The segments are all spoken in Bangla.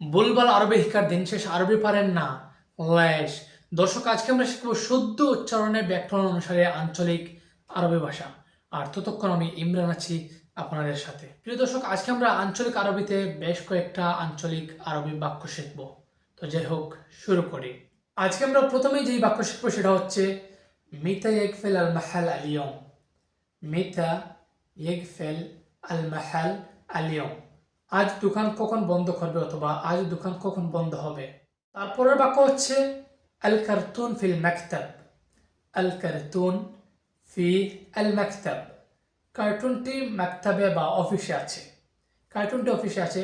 বুলবাল আরবি শিকার দিন শেষ, আরবি পারেন না। ল্যাশ দর্শক, আজকে আমরা শিখব শুদ্ধ উচ্চারণে ব্যাকরণ অনুসারে আঞ্চলিক আরবি ভাষা। আর ততক্ষণ আমি ইমরান আছি আপনাদের সাথে। প্রিয় দর্শক, আজকে আমরা আঞ্চলিক আরবিতে বেশ কয়েকটা আঞ্চলিক আরবি বাক্য শিখব। তো যাই হোক, শুরু করি। আজকে আমরা প্রথমেই যেই বাক্য শিখব সেটা হচ্ছে, মিতা ইকফেল আল মাহাল আলিয়ম মিতা ইকফেল আল মাহাল আলিয়ম আজ দোকান কখন বন্ধ করবে অথবা আজ দোকান কখন বন্ধ হবে? তারপরের বাক্য হচ্ছে আল কার্তুন ফিল মাকতাব। আল কার্তুন ফি আল মাকতাব কার্টুনটি মাকতাবে বা অফিসে আছে। কার্টুনটি অফিসে আছে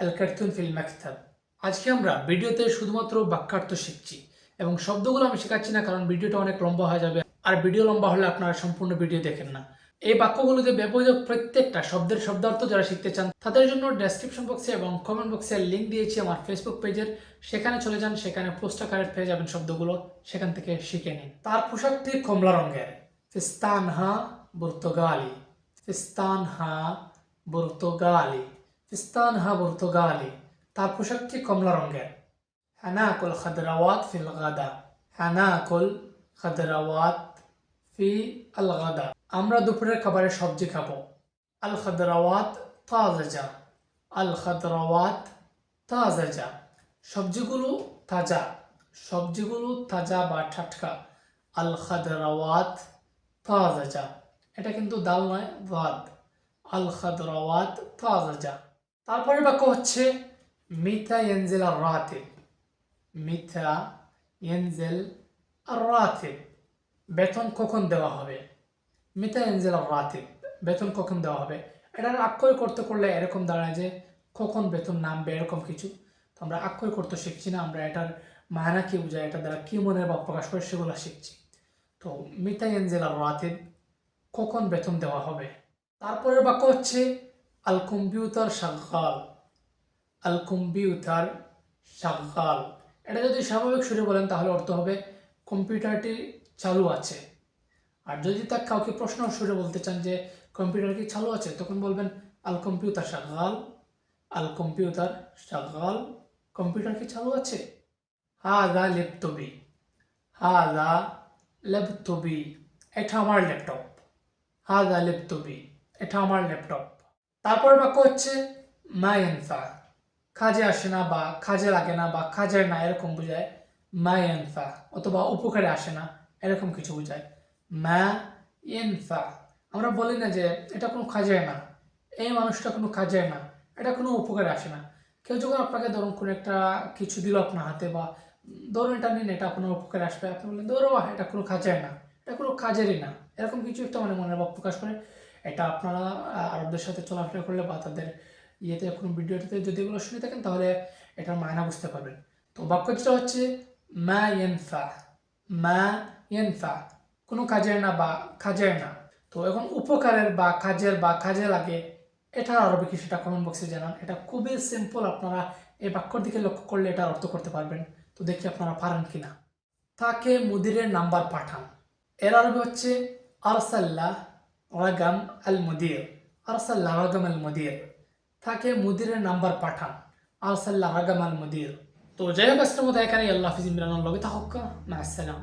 আল কার্তুন ফিল মাকতাব। আজকে আমরা ভিডিওতে শুধুমাত্র বাক্যার্থ শিখছি এবং শব্দগুলো আমি শেখাচ্ছি না, কারণ ভিডিওটা অনেক লম্বা হয়ে যাবে। আর ভিডিও লম্বা হলে আপনারা সম্পূর্ণ ভিডিও দেখেন না। এই বাক্যগুলোতে ব্যবহৃত প্রত্যেকটা শব্দের শব্দার্থ যারা শিখতে চান, তাদের জন্য ডেসক্রিপশন বক্সে এবং কমেন্ট বক্সে লিঙ্ক দিয়েছি আমার ফেসবুক পেজের সেখানে চলে যান, সেখানে পোস্ট আকারে পেয়ে যাবেন শব্দগুলো। সেখান থেকে শিখে নিন। তার পোশাকটি কমলা রঙের। ফিস্তানহা বুর্তগালি ফিস্তানহা বুর্তগালি ফিস্তানহা বুর্তগালি তার পোশাকটি কমলা রঙের। হানাকুল খাদরাওয়াত ফিল গাদা। হানাকুল খাদরাওয়াত ফি আল গাদা আমরা দুপুরের খাবারে সবজি খাব। আল খাদরাওয়াত তাজা। আল খাদরাওয়াত তাজা। সবজিগুলো তাজা। সবজিগুলো তাজা বা টাটকা আল খাদরাওয়াত তাজা। এটা কিন্তু দাল নয় ভাদ আল খাদরাওয়াত তাজা। তারপরে বাক্য হচ্ছে মিথা ইয়েনজেল আর রাতিব মিথা ইয়েনজেল আর রাতিব বেতন কখন দেওয়া হবে? মিতা এঞ্জেল রাতিব বেতন কখন দেওয়া হবে? এটার আক্ষয় করতে করলে এরকম দাঁড়ায় যে কখন বেতন নামবে, এরকম কিছু। তো আমরা আক্ষয় করতে শিখছি না, আমরা এটার মায়না কি বোঝায় এটা দ্বারা কী মনের বা প্রকাশ করে সেগুলো শিখছি। তো মিতা এঞ্জেল রাতিব কখন বেতন দেওয়া হবে? তারপরের বাক্য হচ্ছে, আল কম্পিউটার সাগাল আল কম্পিউটার সাগাল এটা যদি স্বাভাবিক সুরে বলেন তাহলে অর্থ হবে কম্পিউটারটি চালু আছে। আর যদি তা কাউকে প্রশ্ন সুরে বলতে চান যে, কম্পিউটার কি চালু আছে? তখন বলবেন, আল কম্পিউটার সাগাল, আল কম্পিউটার সাগাল, কম্পিউটার কি চালু আছে? হা দা ল্যাপটপি হা দা ল্যাপটপি, এটা আমার ল্যাপটপ হা দা ল্যাপটপি, এটা আমার ল্যাপটপ। তারপর বাক্য হচ্ছে মায়েনফা কাজে আসে না বা কাজে লাগে না বা কাজের না, এরকম বোঝায় মায়েনফা অথবা উপকারে আসে না। এরকম কিছু বোঝায়। মা ইনফা। আমরা বলি না যে এটা কোনো কাজের না। এই মানুষটা কোনো কাজের না। এটা কোনো উপকারে আসে না। কেউ যখন আপনাকে ধরুন কোনো একটা কিছু দিল আপনার হাতে বা ধরুন এটা নিন, এটা আপনার উপকারে আসবে। আপনি বললেন, ধরো এটা কোনো কাজের না। এটা কোনো কাজেরই না। এরকম কিছু একটা মানে মনের ভাব প্রকাশ করে। এটা আপনারা আরবদের সাথে চলাফেরা করলে বা তাদের ইয়েতে কোনো ভিডিওতে যদি এগুলো শুনে থাকেন, তাহলে এটার মায়না বুঝতে পারবেন। তো বাক্য যেটা হচ্ছে, মা ইয়েনফা মা ইয়েনফা কোনো কাজের না বা কাজের না। তো এখন উপকারের বা কাজের বা কাজে লাগে এটার আরবি কি সেটা কমেন্ট বক্সে জানান। এটা খুবই সিম্পল আপনারা এই বাক্যর দিকে লক্ষ্য করলে এটা অর্থ করতে পারবেন। তো দেখি আপনারা পারেন কি না তাকে মুদিরের নাম্বার পাঠান। এর আরবি হচ্ছে আরসাল্লাহ রাগাম আল মুদির। আরসাল্লাহ রাগাম আল মুদির। তাকে মুদিরের নাম্বার পাঠান। আরসাল্লাহ রাগাম আল মুদির। তো যাই হোক মতো এখানে আল্লাহ হাফিজ, ইমরান লগে থাকুক মা আসসালাম।